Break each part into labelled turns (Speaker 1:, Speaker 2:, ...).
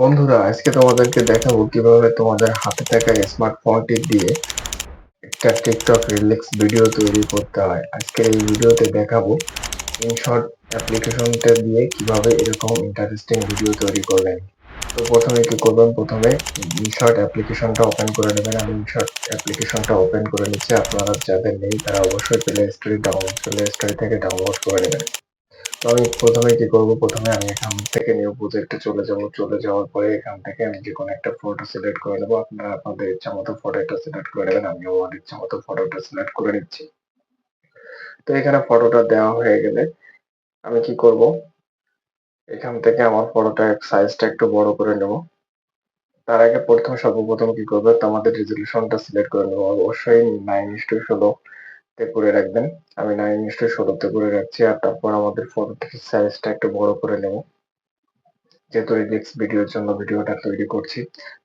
Speaker 1: বন্ধুরা, আজকে তোমাদেরকে দেখাবো কীভাবে তোমাদের হাতে থাকা স্মার্টফোনটি দিয়ে একটা টিকটক রিলিক্স ভিডিও তৈরি করতে হয়। আজকের এই ভিডিওতে দেখাবো ইনশর্ট অ্যাপ্লিকেশনটা দিয়ে কীভাবে এরকম ইন্টারেস্টিং ভিডিও তৈরি করবেন। তো প্রথমে কি করবেন? প্রথমে ইনশর্ট অ্যাপ্লিকেশনটা ওপেন করে নেবেন। আমি ইনশর্ট অ্যাপ্লিকেশনটা ওপেন করে নিচ্ছি। আপনারা যাদের নেই, তারা অবশ্যই play store download play store থেকে ডাউনলোড করে নেবেন। আমি প্রথমে কি করব? প্রথমে আমি এখান থেকে নিউ প্রজেক্টে চলে যাব। চলে যাওয়ার পরে এখান থেকে আমি যে কোনো একটা ফটো সিলেক্ট করে নেব। আপনারা আপনাদের ইচ্ছা মতো ফটোটা সিলেক্ট করে নেবেন। আমি আমার ইচ্ছা মতো ফটোটা সিলেক্ট করে নিচ্ছি। তো এখানে ফটোটা দেওয়া হয়ে গেলে আমি কি করব? এখান থেকে আমার ফটোটা সাইজটা একটু বড় করে নেব। তার আগে প্রথম সর্বপ্রথম কি করবে? তোমাদের রেজলিউশনটা সিলেক্ট করে নেব। অবশ্যই নাইন ইস্টু ষোলো। তে করে রাখবেন। আমি নাইন ইস্টু ষোলোতে করে রাখছি আর তারপর আমাদের ফটো থেকে সাইজটা একটু বড় করে নেব। যেহেতু রিলিক্স ভিডিওর জন্য ভিডিওটা তৈরি করছি।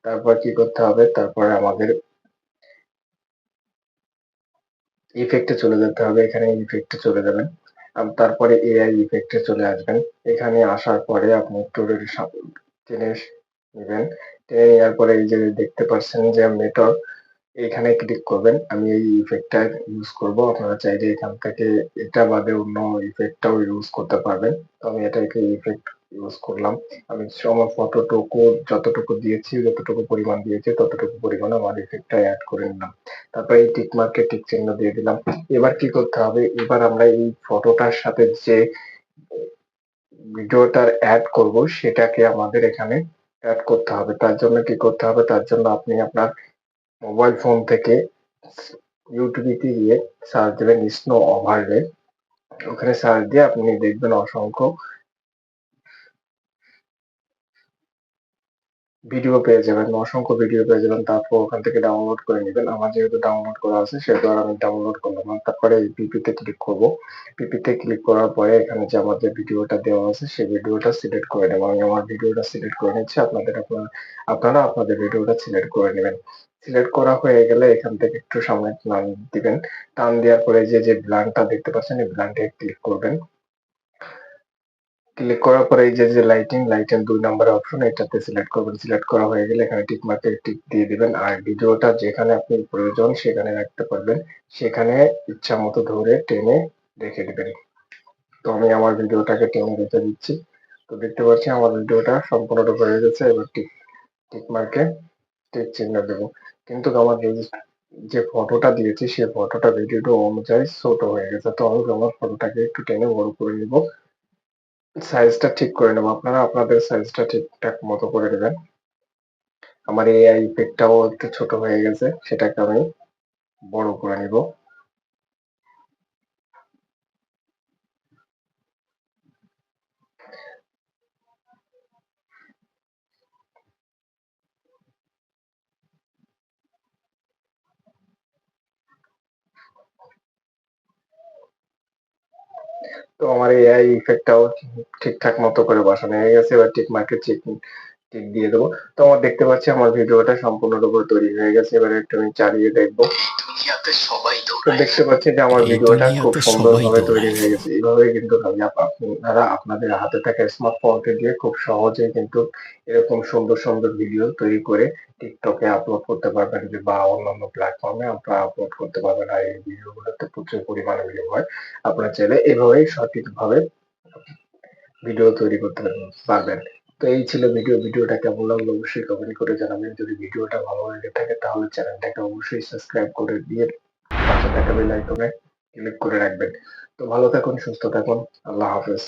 Speaker 1: তারপর কি করতে হবে? তারপরে আমাদের ইফেক্টে চলে যেতে হবে। এখানে ইফেক্টে চলে যাবেন। তারপরে এআই ইফেক্টে চলে আসবেন। এখানে আসার পরে আপনি একটু টেনে নেবেন। টেনে নেওয়ার পরে এই যে দেখতে পাচ্ছেন যে মেটর এখানে ক্লিক করবেন। আমি এই ইফেক্টটা ইউজ করব। আপনারা চাইলে এখান থেকে এটা বাদে অন্য ইফেক্টটাও ইউজ করতে পারবেন। আমি এটাকে ইফেক্ট ইউজ করলাম। আমি আমার ফটোটুকু যতটুকু দিয়েছি, যতটুকু পরিমাণ দিয়েছি, ততটুকু পরিমাণ আমার ইফেক্টটা অ্যাড করে নিলাম। তারপর এই টিক মার্কে টিক চিহ্ন দিয়ে দিলাম। এবার কি করতে হবে? এবার আমরা এই ফটোটার সাথে যে ভিডিওটার অ্যাড করব, সেটাকে আমাদের এখানে অ্যাড করতে হবে। তার জন্য কি করতে হবে? তার জন্য আপনি আপনার মোবাইল ফোন থেকে ইউটিউবে গিয়ে সার্চ দেবেন স্নো ওভারলে ওখানে সার্চ দিয়ে আপনি দেখবেন অসংখ্য ভিডিও পেয়ে যাবেন, অসংখ্য ভিডিও পেয়ে যাবেন, তারপর ওখান থেকে ডাউনলোড করে নেবেন। আমার যেহেতু ডাউনলোড করা আছে সেহেতু আর আমি ডাউনলোড করলাম। তারপরে এই পিপিতে ক্লিক করব। পিপিতে ক্লিক করার পরে এখানে যে আমাদের ভিডিওটা দেওয়া আছে সেই ভিডিওটা সিলেক্ট করে নেব। আমি আমার ভিডিওটা সিলেক্ট করে নিচ্ছি। আপনাদের আপনারা আপনাদের ভিডিওটা সিলেক্ট করে নেবেন। সিলেক্ট করা হয়ে গেলে এখান থেকে একটু সামনে টান দিবেন। টান দেওয়ার পরে যে যে ব্লানটা দেখতে পাচ্ছেন, এই ব্লানটে ক্লিক করবেন। ক্লিক করার পরে এই যে যে লাইটিং লাইটের দুই নম্বর অপশন এটাতে সিলেক্ট করবেন। সিলেক্ট করা হয়ে গেলে এখানে টিক মার্কে টিক দিয়ে দিবেন। আর ভিডিওটা যেখানে আপনি প্রয়োজন সেখানে রাখতে পারবেন। সেখানে ইচ্ছা মতো ধরে টেনে রেখে দিবেন। তো আমি আমার ভিডিওটাকে টেনে রেখে দিচ্ছি। তো দেখতে পাচ্ছি আমার ভিডিওটা সম্পূর্ণরূপে হয়ে গেছে। এবার টিক টিক মার্কে টিক চিহ্ন দেবো। কিন্তু আমার যে ফটোটা দিয়েছি সেই ফটোটা ভিডিওটা অনুযায়ী ছোট হয়ে গেছে। তো আমি আমার ফটোটাকে একটু টেনে বড় করে নিব। সাইজটা ঠিক করে নেব আপনারা, আপনাদের সাইজটা ঠিকঠাক মতো করে নেবেন। আমার এআই ইফেক্টটাও একটু ছোট হয়ে গেছে, সেটাকে আমি বড় করে নিব। তো আমার এই আই ইফেক্টটাও ঠিকঠাক মতো করে বসানো হয়ে গেছে, এবার টিক মার্কে চেক টিক দিয়ে দেবো। তো আমার দেখতে পাচ্ছি আমার ভিডিওটা সম্পূর্ণরূপে তৈরি হয়ে গেছে, এবার একটু আমি চালিয়ে দেখব। তো দেখতে পাচ্ছি যে আমার ভিডিওটা খুব সুন্দরভাবে তৈরি হয়ে গেছে। এইভাবে কিন্তু আপনারা আপনাদের হাতে থাকা স্মার্টফোনকে দিয়ে খুব সহজে কিন্তু এরকম সুন্দর সুন্দর ভিডিও তৈরি করে টিকটকে আপলোড করতে পারবেন বা অন্যান্য প্ল্যাটফর্মে আপনারা আপলোড করতে পারবেন। আর এই ভিডিওগুলোতে প্রচুর পরিমাণে ভিডিও হয়। আপনারা চাইলে এভাবেই সঠিকভাবে ভিডিও তৈরি করতে পারবেন। তো এই ছিল ভিডিও ভিডিওটা কেমন লাগল অবশ্যই কমেন্ট করে জানাবেন। যদি ভিডিওটা ভালো লেগে থাকে তাহলে চ্যানেলটাকে অবশ্যই সাবস্ক্রাইব করে দিয়ে পাশে থাকা বেল আইকনে ক্লিক করে রাখবেন। তো ভালো থাকুন, সুস্থ থাকুন, আল্লাহ হাফেজ।